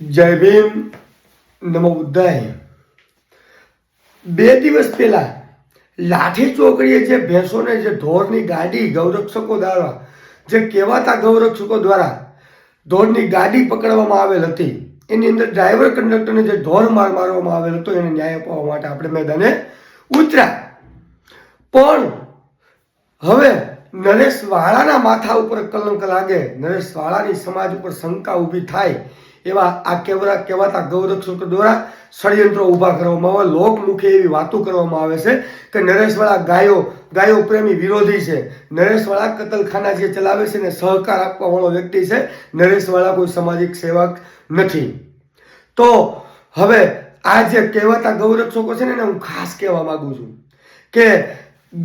જય નમો બુદ્ધાય બે દિવસ પહેલા લાઠી ચોકડીએ જે ભેંસોને જે ઢોરની ગાડી ગૌરક્ષકો દ્વારા, જે કહેવાતા ગૌરક્ષકો દ્વારા ઢોરની ગાડી પકડવામાં આવેલ હતી, એની અંદર ડ્રાઈવર કંડક્ટરને જે ઢોર માર મારવામાં આવેલ હતો, એને ન્યાય અપાવવા માટે આપણે મેદાને ઉતર્યા. પણ હવે નરેશ વાળાના માથા ઉપર કલંક લાગે, નરેશ વાળાની સમાજ ઉપર શંકા ઊભી થાય એવા આ કેવરા કહેવાતા ગૌરક્ષકો દ્વારા ષડયંત્રો ઊભા કરવામાં આવે, લોકમુખે એવી વાતો કરવામાં આવે છે કે નરેશવાળા ગાયો ગાયો પ્રેમી વિરોધી છે. નરેશવાળા કતલખાના જે ચલાવે છે ને સહકાર આપવા વાળો વ્યક્તિ છે, નરેશવાળા કોઈ સામાજિક સેવક નથી. તો હવે આ જે કહેવાતા ગૌરક્ષકો છે ને એને હું ખાસ કહેવા માગું છું કે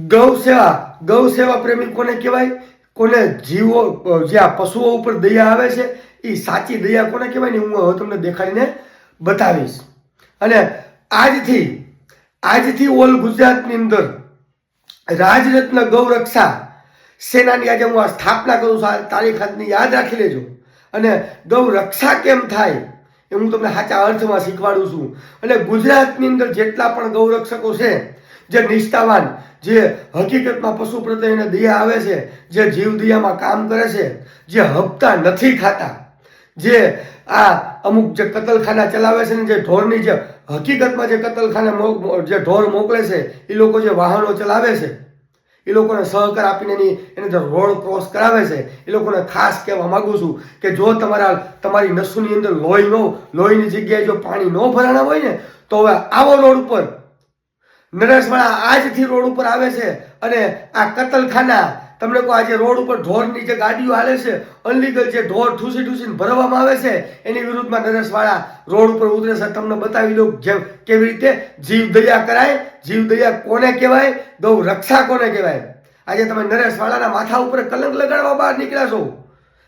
ગૌ સેવા ગૌ સેવા પ્રેમી કોને કહેવાય? કોને જીવો જે આ પશુઓ ઉપર દયા આવે છે એ સાચી દયા કોને કહેવાય ને હું હવે તમને દેખાડીને બતાવીશ. અને આજથી આજથી ઓલ ગુજરાતની અંદર રાજરત્ન ગૌરક્ષા સેનાની આજે હું આ સ્થાપના કરું છું તારીખ આજની યાદ રાખી લેજો. અને ગૌરક્ષા કેમ થાય એ હું તમને સાચા અર્થમાં શીખવાડું છું. અને ગુજરાતની અંદર જેટલા પણ ગૌરક્ષકો છે, જે નિષ્ઠાવાન, જે હકીકતમાં પશુ પ્રત્યેને દયા આવે છે, જે જીવ દયામાં કામ કરે છે, જે હપ્તા નથી ખાતા જે આ અમુક જે કતલખાના ચલાવે છે ને જે ઢોરની જે હકીકતમાં જે કતલખાના જે ઢોર મોકલે છે એ લોકો જે વાહનો ચલાવે છે એ લોકોને સહકાર આપીને એની એને જે રોડ ક્રોસ કરાવે છે. એ લોકોને ખાસ કહેવા માગું છું કે જો તમારા તમારી નસોની અંદર લોહી ન લોહીની જગ્યાએ જો પાણી ન ભરાણા હોય ને, તો હવે આવો રોડ ઉપર. નરેશવાળા આજથી રોડ ઉપર આવે છે અને આ કતલખાના તમને કહો આજે રોડ ઉપર ઢોરની જે ગાડીઓ હાલે છે, અનલીગલ જે ઢોર ઠૂસી ઠૂસીને ભરવામાં આવે છે, એની વિરુદ્ધમાં નરેશવાળા રોડ ઉપર ઉતરે છે. તમને બતાવી દઉં જેમ કેવી રીતે જીવ દયા કરાય, જીવ દયા કોને કહેવાય ગૌ રક્ષા કોને કહેવાય? આજે તમે નરેશવાળાના માથા ઉપર કલંક લગાડવા બહાર નીકળ્યા છો.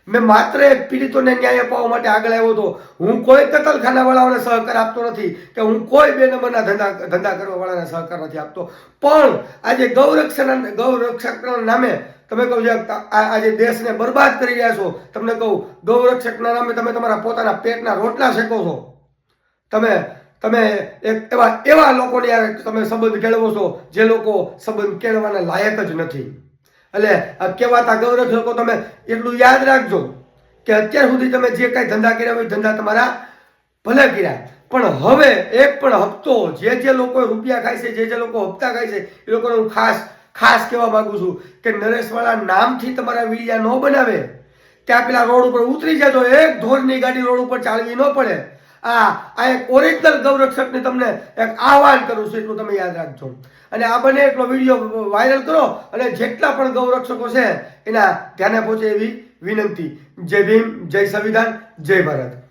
મેં માત્ર પીડિતોને ન્યાય અપાવવા માટે આગળ આવ્યો હતો. હું કોઈ કતલખાનાવાળાઓને સહકાર આપતો નથી કે હું કોઈ બે નંબરના ધંધા ધંધા કરવા વાળાને સહકાર નથી આપતો. પણ આજે ગૌરક્ષણ ગૌરક્ષકના નામે તમે કહો છો આજે દેશને બરબાદ કરી રહ્યા છો. તમને કહું ગૌરક્ષકના નામે તમે તમારા પોતાના પેટના રોટલા શેકો છો. તમે તમે એક એવા એવા લોકોને યાર તમે સંબંધ કેળવો છો જે લોકો સંબંધ કેળવાના લાયક જ નથી. એટલે કહેવાતા ગૌરવ લોકો તમે એટલું યાદ રાખજો કે અત્યાર સુધી તમે જે કાંઈ ધંધા કર્યા હોય ધંધા તમારા ભલે કર્યા. પણ હવે એક પણ હપ્તો જે જે લોકો રૂપિયા ખાય છે, જે જે લોકો હપ્તા ખાય છે, એ લોકોને હું ખાસ ખાસ કહેવા માંગુ છું કે નરેશવાળા નામથી તમારા વીડિયા ન બનાવે. ત્યાં પેલા રોડ ઉપર ઉતરી જજો, એક ધોરની ગાડી રોડ ઉપર ચાલવી ન પડે. આ આ એક ઓરિજિનલ ગૌરક્ષકને તમને એક આહવાન કરું છું, એટલું તમે યાદ રાખજો. અને આ બને એટલો વીડિયો વાયરલ કરો, અને જેટલા પણ ગૌરક્ષકો છે, એના ધ્યાને પહોંચે એવી વિનંતી. જય ભીમ, જય સંવિધાન, જય ભારત.